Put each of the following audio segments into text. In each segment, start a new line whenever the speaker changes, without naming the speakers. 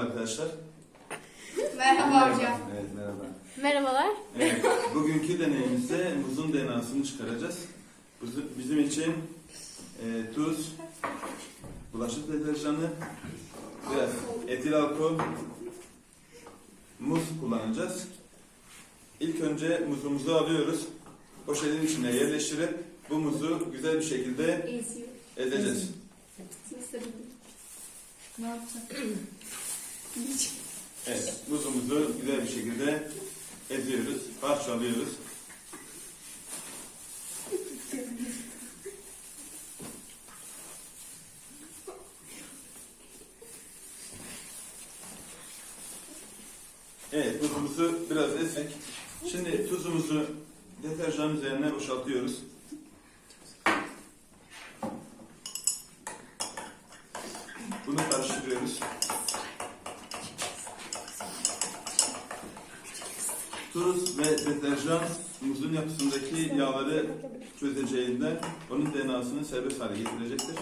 arkadaşlar.
Merhaba hocam.
Evet merhaba.
Merhabalar.
Evet, bugünkü deneyimizde muzun DNA'sını çıkaracağız. Bizim- için e, tuz, bulaşık deterjanı, biraz etil alkol, muz kullanacağız. İlk önce muzumuzu alıyoruz. Poşetin içine yerleştirip bu muzu güzel bir şekilde ezeceğiz.
Ne yapacağım?
Evet, muzumuzu güzel bir şekilde eziyoruz, parçalıyoruz. Evet, tuzumuzu biraz ezdik. Şimdi tuzumuzu deterjanın üzerine boşaltıyoruz. Bunu karıştırıyoruz. Tuz ve deterjan muzun yapısındaki yağları çözeceğinden onun DNA'sını serbest hale getirecektir.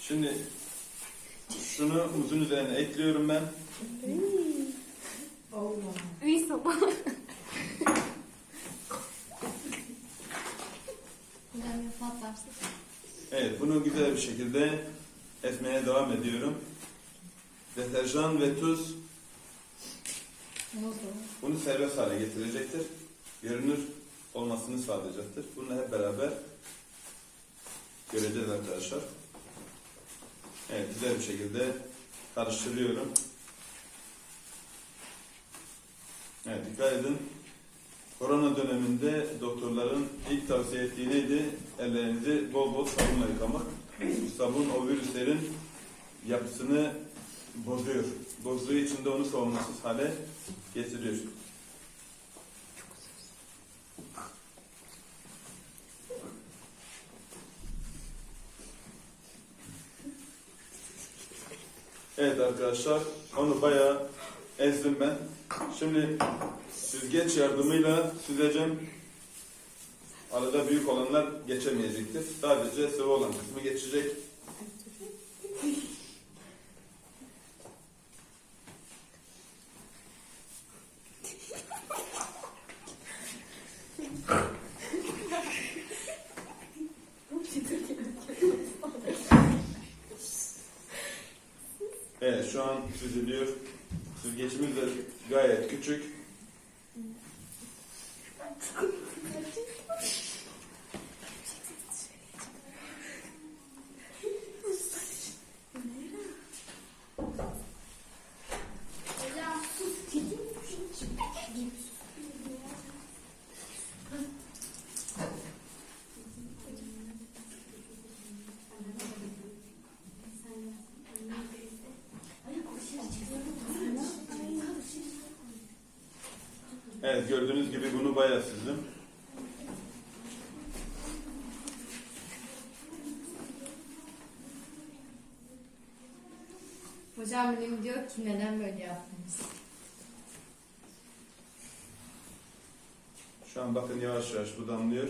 Şimdi şunu muzun üzerine ekliyorum ben.
İyi sabah.
Hocam bir patlarsın.
Evet, bunu güzel bir şekilde ezmeye devam ediyorum. Deterjan ve tuz bunu serbest hale getirecektir. Görünür olmasını sağlayacaktır. Bunu hep beraber göreceğiz arkadaşlar. Evet, güzel bir şekilde karıştırıyorum. Evet, dikkat edin. Korona döneminde doktorların ilk tavsiye ettiği neydi? Ellerinizi bol bol sabunla yıkamak. Bu sabun o virüslerin yapısını bozuyor. Bozduğu için de onu savunmasız hale getiriyor. Evet arkadaşlar, onu bayağı ezdim ben. Şimdi süzgeç yardımıyla süzeceğim. Arada büyük olanlar geçemeyecektir. Sadece sıvı olan kısmı geçecek. Evet şu an süzülüyor. Süzgeçimiz de gayet küçük. gördüğünüz gibi bunu bayağı süzdüm.
Hocam benim diyor ki neden böyle yaptınız?
Şu an bakın yavaş yavaş bu damlıyor.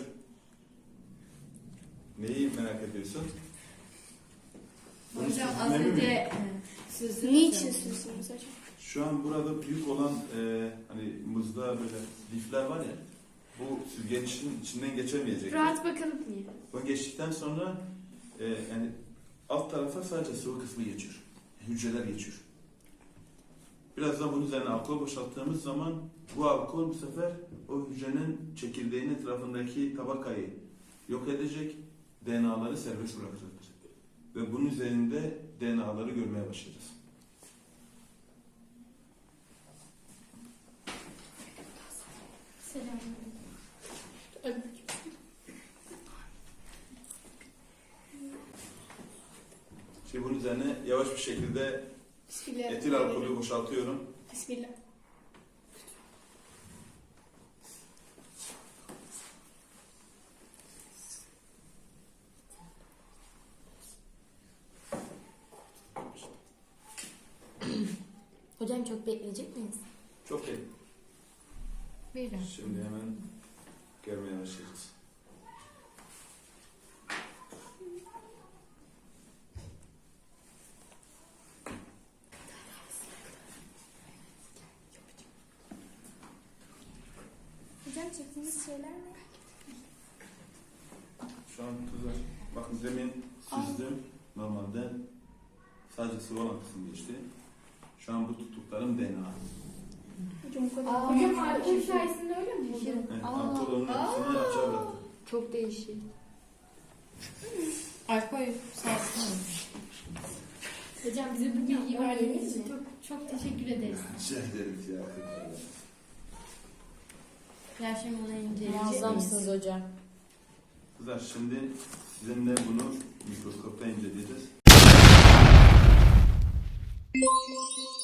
Neyi merak ediyorsun?
Hocam az önce e, süzdünüz
Niçin
ya.
süsünüz hocam?
Şu an burada büyük olan e, hani muzda böyle lifler var ya bu süzgeçin içinden geçemeyecek.
Rahat bakalım diye.
Bu geçtikten sonra e, yani alt tarafa sadece sıvı kısmı geçiyor. Hücreler geçiyor. Birazdan bunun üzerine alkol boşalttığımız zaman bu alkol bu sefer o hücrenin çekirdeğin etrafındaki tabakayı yok edecek, DNA'ları serbest bırakacaktır. Ve bunun üzerinde DNA'ları görmeye başlayacağız.
Selam.
Şimdi bunun üzerine yavaş bir şekilde etil alkolü boşaltıyorum.
Bismillah.
Hocam çok bekleyecek miyiz?
Çok iyi.
Buyurun.
Şimdi hemen gelmeye başlayacağız.
Hocam çektiğiniz şeyler ne?
Şu an tuzlar. Bakın demin süzdüm. Normalde sadece sıvı olan kısım geçti. Şu an bu tuttuklarım DNA.
Hocam o kadar.
Aa,
Hocam alkol
şaşırdım.
sayesinde öyle mi hocam?
Evet,
Aa.
alkol onun hepsini açığa bıraktı.
Çok değişik.
Alkol sayesinde.
Hocam bize bu bilgiyi verdiğiniz için çok
Çok teşekkür ederiz.
Şey deriz ya.
Ya şimdi bunu inceleyeceğiz.
Muazzamsınız hocam.
Kızlar şimdi sizinle bunu mikroskopta inceleyeceğiz. Música